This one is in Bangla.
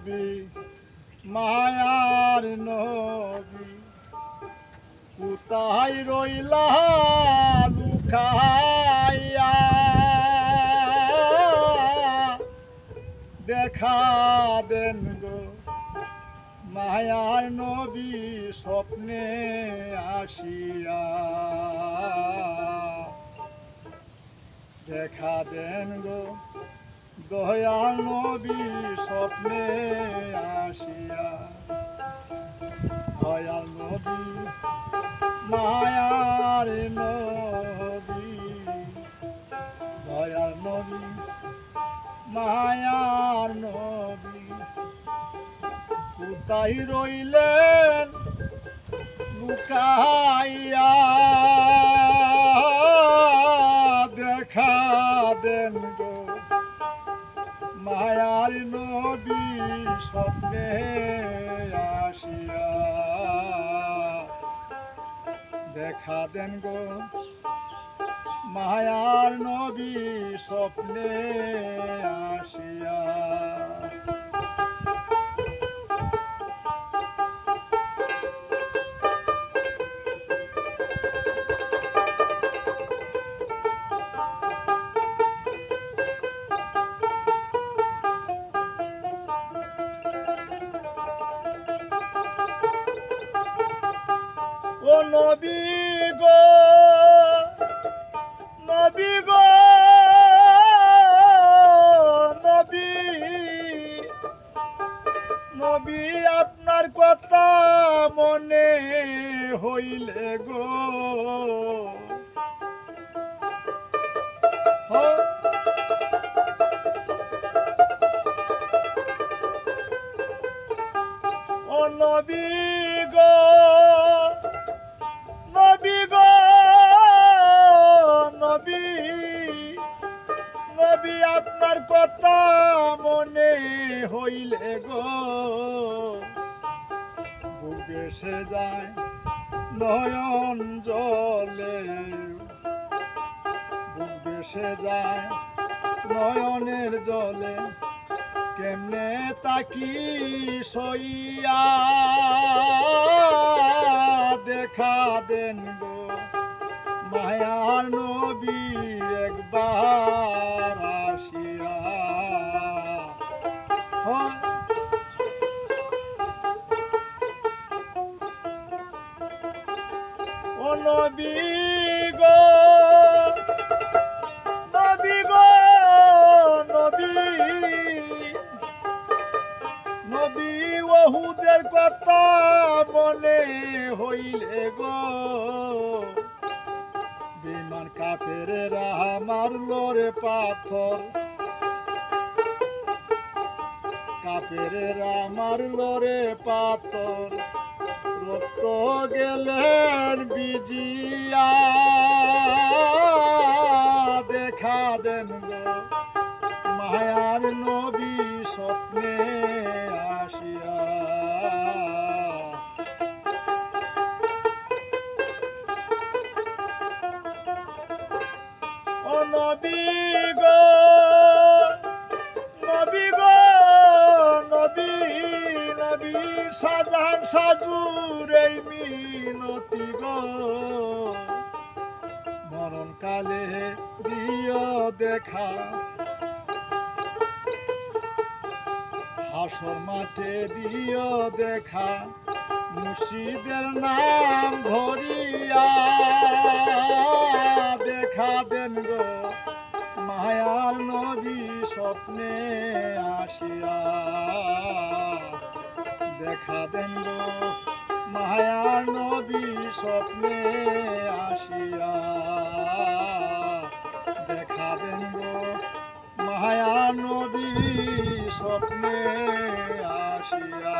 নবী, মায়ার নবী। কোথায় রইলা লুকাইয়া? দেখা দেন গো, মায়ার নবী স্বপ্নে আসিয়া। দেখা দেন গো দয়াল নবী স্বপ্নে আসিয়া। দয়াল নবী, মায়ার নবী। দয়াল নবী, মায়ার নবী। কোথায় রইলেন লুকাইয়া? মায়ার নবী স্বপ্নে আসিয়া। দেখা দেন গো মায়ার নবী স্বপ্নে আসিয়া। ও নবী গো নবী গো নবী নবী আপনার কথা মনে হইলে গো। হ- নবী হইলে গো? বুক যায় নয়ন জলে। বুক যায় নয়নের জলে। কেমনে তাকি সইয়া দেখা দেন গো? মায়ার নবী একবার নবী গো নবী গো, নবী। নবী ওহুদের কথা মনে হইলে গো। বিমান কাপের রাহা মারলো রে পাথর। কাপের রা মারলো রে পাথর। রক্ত গেলেন বিজিয়া। দেখা দেন মায়ার নবী স্বপ্নে আসিয়া। নবী সাজুর এই মিনতি গো। মরণকালে দিও দেখা। হাসর মাঠে দিও দেখা। মুর্শিদের নাম ধরিয়া দেখা দেন গো। মায়ার নবী স্বপ্নে আসিয়া। দেখা দেন মায়ার নবী স্বপ্নে আসিয়া দেখা দেন মায়ার নবী স্বপ্নে আসিয়া